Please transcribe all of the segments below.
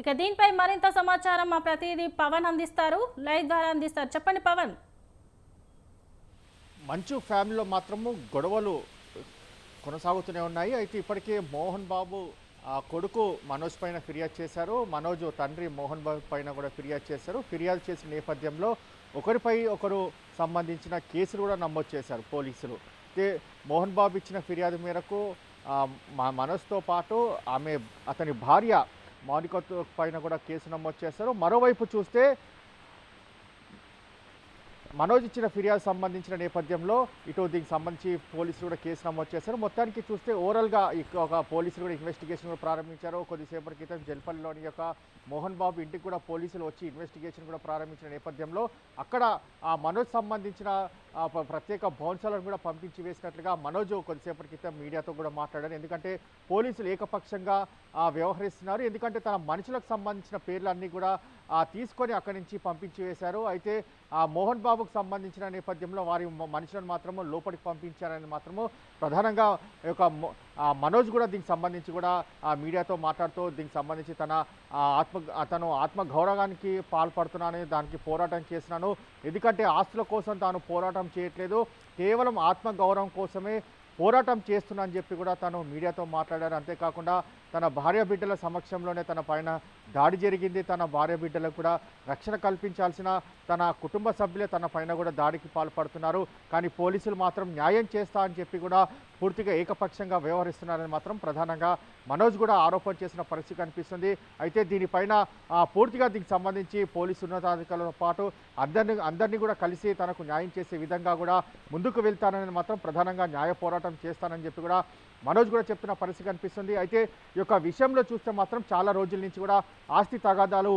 ఇక దీనిపై మరింత సమాచారం మా ప్రతినిధి పవన్ అందిస్తారు. లైవ్ ద్వారా అందిస్తారు. చెప్పండి పవన్. మంచు ఫ్యామిలీలో మాత్రము గొడవలు కొనసాగుతూనే ఉన్నాయి. అయితే ఇప్పటికే మోహన్ బాబు ఆ కొడుకు మనోజ్ పైన ఫిర్యాదు చేశారు. మనోజ్ తండ్రి మోహన్ బాబు పైన కూడా ఫిర్యాదు చేశారు. ఫిర్యాదు చేసిన నేపథ్యంలో ఒకరిపై ఒకరు సంబంధించిన కేసులు కూడా నమోదు చేశారు పోలీసులు. అయితే మోహన్ బాబు ఇచ్చిన ఫిర్యాదు మేరకు మా మనోజ్తో పాటు ఆమె అతని భార్య మౌనికతో పైన కూడా కేసు నమోదు చేశారు మరోవైపు చూస్తే మనోజ్ ఇచ్చిన ఫిర్యాదు సంబంధించిన నేపథ్యంలో ఇటు దీనికి సంబంధించి పోలీసులు కూడా కేసు నమోదు చేశారు మొత్తానికి చూస్తే ఓవరాల్గా ఒక పోలీసులు కూడా ఇన్వెస్టిగేషన్ కూడా ప్రారంభించారు. కొద్దిసేపటి క్రితం జల్పల్లిలోని యొక్క మోహన్ బాబు ఇంటికి కూడా పోలీసులు వచ్చి ఇన్వెస్టిగేషన్ కూడా ప్రారంభించిన నేపథ్యంలో అక్కడ ఆ మనోజ్ సంబంధించిన ప్రత్యేక బౌన్సర్లను కూడా పంపించి వేసినట్లుగా మనోజ్ కొద్దిసేపటి క్రితం మీడియాతో కూడా మాట్లాడారు. ఎందుకంటే పోలీసులు ఏకపక్షంగా వ్యవహరిస్తున్నారు. ఎందుకంటే తన మనుషులకు సంబంధించిన పేర్లన్నీ కూడా తీసుకొని అక్కడి నుంచి పంపించి వేశారు. అయితే ఆ మోహన్ బాబుకు సంబంధించిన నేపథ్యంలో వారి మనుషులను మాత్రము లోపలికి పంపించారని మాత్రము ప్రధానంగా ఒక యొక్క మనోజ్ కూడా దీనికి సంబంధించి కూడా ఆ మీడియాతో మాట్లాడుతూ దీనికి సంబంధించి తన ఆత్మ అతను ఆత్మగౌరవానికి పాల్పడుతున్నానని దానికి పోరాటం చేసినాను ఎందుకంటే ఆస్తుల కోసం తాను పోరాటం చేయట్లేదు. కేవలం ఆత్మగౌరవం కోసమే పోరాటం చేస్తున్నా అని చెప్పి కూడా తను మీడియాతో మాట్లాడారు. అంతేకాకుండా తన భార్య బిడ్డల సమక్షంలోనే తన పైన దాడి జరిగింది. తన భార్య బిడ్డలకు కూడా రక్షణ కల్పించాల్సిన తన కుటుంబ సభ్యులే తన పైన కూడా దాడికి పాల్పడుతున్నారు. కానీ పోలీసులు మాత్రం న్యాయం చేస్తా అని చెప్పి కూడా పూర్తిగా ఏకపక్షంగా వ్యవహరిస్తున్నారని మాత్రం ప్రధానంగా మనోజ్ కూడా ఆరోపణ చేసిన పరిస్థితి కనిపిస్తుంది. అయితే దీనిపైన ఆ, పూర్తిగా దీనికి సంబంధించి పోలీసు ఉన్నతాధికారులతో పాటు అందరిని అందరినీ కూడా కలిసి తనకు న్యాయం చేసే విధంగా కూడా ముందుకు వెళ్తానని మాత్రం ప్రధానంగా న్యాయ పోరాటం చేస్తానని చెప్పి కూడా మనోజ్ కూడా చెప్తున్న పరిస్థితి కనిపిస్తుంది. అయితే ఈ యొక్క విషయంలో చూస్తే మాత్రం చాలా రోజుల నుంచి కూడా ఆస్తి తగాదాలు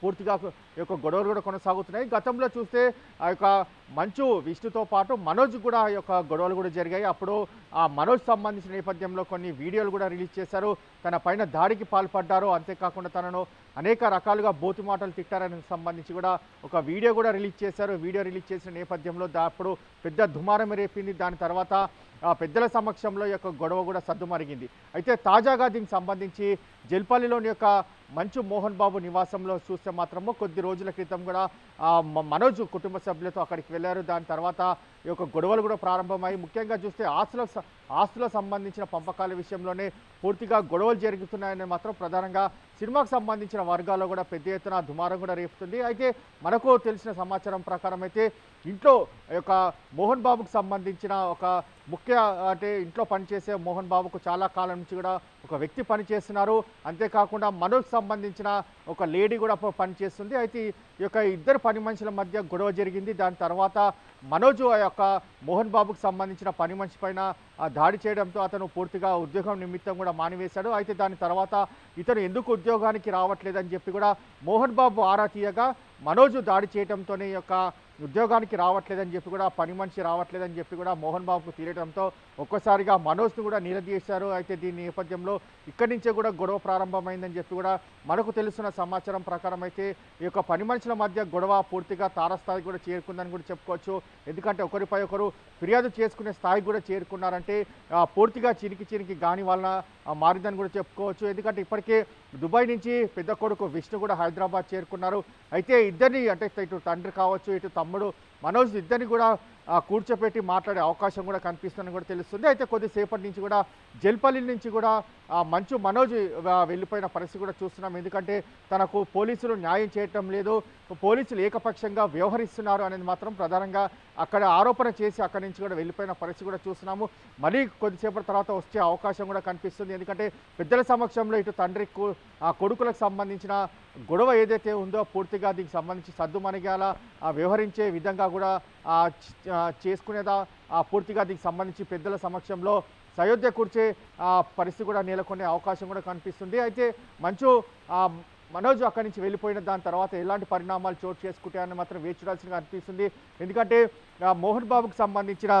పూర్తిగా యొక్క గొడవలు కూడా కొనసాగుతున్నాయి. గతంలో చూస్తే ఆ యొక్క మంచు విష్ణుతో పాటు మనోజ్ కూడా ఆ యొక్క గొడవలు కూడా జరిగాయి. అప్పుడు ఆ మనోజ్ సంబంధించిన నేపథ్యంలో కొన్ని వీడియోలు కూడా రిలీజ్ చేశారు. తన పైన దాడికి పాల్పడ్డారు. అంతేకాకుండా తనను అనేక రకాలుగా బోతు మాటలు తిట్టారని సంబంధించి కూడా ఒక వీడియో కూడా రిలీజ్ చేశారు. వీడియో రిలీజ్ చేసిన నేపథ్యంలో అప్పుడు పెద్ద దుమారం రేపింది. దాని తర్వాత ఆ పెద్దల సమక్షంలో యొక్క గొడవ కూడా సద్దుమరిగింది. అయితే తాజాగా దీనికి సంబంధించి జల్పల్లిలోని యొక్క మంచు మోహన్ బాబు నివాసంలో చూస్తే మాత్రము కొద్ది రోజుల క్రితం కూడా మనోజ్ కుటుంబ సభ్యులతో అక్కడికి వెళ్ళారు. దాని తర్వాత ఈ యొక్క గొడవలు కూడా ప్రారంభమై ముఖ్యంగా చూస్తే ఆస్తుల ఆస్తులకు ఆస్తుల సంబంధించిన పంపకాల విషయంలోనే పూర్తిగా గొడవలు జరుగుతున్నాయని మాత్రం ప్రధానంగా సినిమాకు సంబంధించిన వర్గాల్లో కూడా పెద్ద ఎత్తున దుమారం కూడా రేపుతుంది. అయితే మనకు తెలిసిన సమాచారం ప్రకారం అయితే ఇంట్లో యొక్క మోహన్ బాబుకు సంబంధించిన ఒక ముఖ్య అంటే ఇంట్లో పనిచేసే మోహన్ బాబుకు చాలా కాలం నుంచి కూడా ఒక వ్యక్తి పనిచేస్తున్నారు. అంతేకాకుండా మనోజ్ సంబంధించిన ఒక లేడీ కూడా పనిచేస్తుంది. అయితే ఈ యొక్క ఇద్దరు పని మనుషుల మధ్య గొడవ జరిగింది. దాని తర్వాత మనోజ్ ఆ యొక్క మోహన్ బాబుకు సంబంధించిన పని మనిషి పైన దాడి చేయడంతో అతను పూర్తిగా ఉద్యోగం నిమిత్తం కూడా మానివేశాడు. అయితే దాని తర్వాత ఇతను ఎందుకు ఉద్యోగానికి రావట్లేదని చెప్పి కూడా మోహన్ బాబు ఆరా తీయగా మనోజు దాడి చేయడంతోనే యొక్క ఉద్యోగానికి రావట్లేదని చెప్పి కూడా పని మనిషి రావట్లేదని చెప్పి కూడా మోహన్ బాబుకు తీరడంతో ఒక్కసారిగా మనోజ్ను కూడా నిలదీశారు. అయితే దీని నేపథ్యంలో ఇక్కడి నుంచే కూడా గొడవ ప్రారంభమైందని చెప్పి కూడా మనకు తెలుస్తున్న సమాచారం ప్రకారం అయితే ఈ యొక్క పని మనుషుల మధ్య గొడవ పూర్తిగా తారస్థాయికి కూడా చేరుకుందని కూడా చెప్పుకోవచ్చు. ఎందుకంటే ఒకరిపై ఒకరు ఫిర్యాదు చేసుకునే స్థాయికి కూడా చేరుకున్నారంటే పూర్తిగా చిరికి చిరికి గాని వలన మారిందని కూడా చెప్పుకోవచ్చు. ఎందుకంటే ఇప్పటికే దుబాయ్ నుంచి పెద్ద కొడుకు విష్ణు కూడా హైదరాబాద్ చేరుకున్నారు. అయితే ఇద్దరిని అంటే ఇటు తండ్రి కావచ్చు ఇటు తమ్ముడు మనోజ్ ఇద్దరిని కూడా కూర్చోపెట్టి మాట్లాడే అవకాశం కూడా కనిపిస్తుందని కూడా తెలుస్తుంది. అయితే కొద్దిసేపటి నుంచి కూడా జల్పల్లి నుంచి కూడా మంచు మనోజ్ వెళ్ళిపోయిన పరిస్థితి కూడా చూస్తున్నాం. ఎందుకంటే తనకు పోలీసులు న్యాయం చేయటం లేదు. పోలీసులు ఏకపక్షంగా వ్యవహరిస్తున్నారు అనేది మాత్రం ప్రధానంగా అక్కడ ఆరోపణ చేసి అక్కడి నుంచి కూడా వెళ్ళిపోయిన పరిస్థితి కూడా చూస్తున్నాము. మరీ కొద్దిసేపటి తర్వాత వచ్చే అవకాశం కూడా కనిపిస్తుంది. ఎందుకంటే పెద్దల సమక్షంలో ఇటు తండ్రి ఆ కొడుకులకు సంబంధించిన గొడవ ఏదైతే ఉందో పూర్తిగా దీనికి సంబంధించి సద్దుమణిగాల వ్యవహరించే విధంగా కూడా చేసుకునేదా? ఆ, పూర్తిగా దీనికి సంబంధించి పెద్దల సమక్షంలో సయోధ్య కూర్చే ఆ, పరిస్థితి కూడా నెలకొనే అవకాశం కూడా కనిపిస్తుంది. అయితే మంచు మనోజ్ అక్కడి నుంచి వెళ్ళిపోయిన దాని తర్వాత ఎలాంటి పరిణామాలు చోటు చేసుకుంటాయని మాత్రం వేచి చూడాల్సిందిగా అనిపిస్తుంది. ఎందుకంటే మోహన్ బాబుకు సంబంధించిన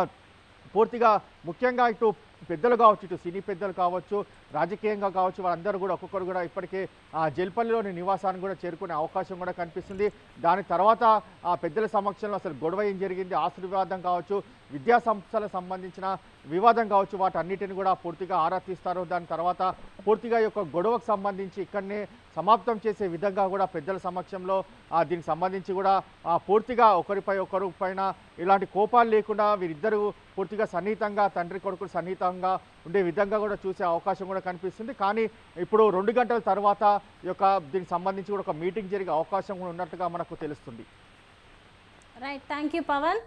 పూర్తిగా ముఖ్యంగా ఇటు పెద్దలు కావచ్చు ఇటు సినీ పెద్దలు కావచ్చు రాజకీయంగా కావచ్చు వాళ్ళందరూ కూడా ఒక్కొక్కరు కూడా ఇప్పటికే ఆ జల్పల్లిలోని నివాసాన్ని కూడా చేరుకునే అవకాశం కూడా కనిపిస్తుంది. దాని తర్వాత ఆ పెద్దల సమక్షంలో అసలు గొడవ ఏం జరిగింది ఆశీర్వాదం కావచ్చు విద్యా సంస్థలకు సంబంధించిన వివాదం కావచ్చు వాటన్నిటిని కూడా పూర్తిగా ఆరా తీస్తారు. దాని తర్వాత పూర్తిగా ఈ యొక్క గొడవకు సంబంధించి ఇక్కడనే సమాప్తం చేసే విధంగా కూడా పెద్దల సమక్షంలో దీనికి సంబంధించి కూడా పూర్తిగా ఒకరిపై ఒకరు పైన ఇలాంటి కోపాలు లేకుండా వీరిద్దరూ పూర్తిగా సన్నిహితంగా తండ్రి కొడుకులు సన్నిహితంగా ఉండే విధంగా కూడా చూసే అవకాశం కూడా కనిపిస్తుంది. కానీ ఇప్పుడు రెండు గంటల తర్వాత యొక్క దీనికి సంబంధించి కూడా ఒక మీటింగ్ జరిగే అవకాశం కూడా ఉన్నట్టుగా మనకు తెలుస్తుంది. Right thank you Pawan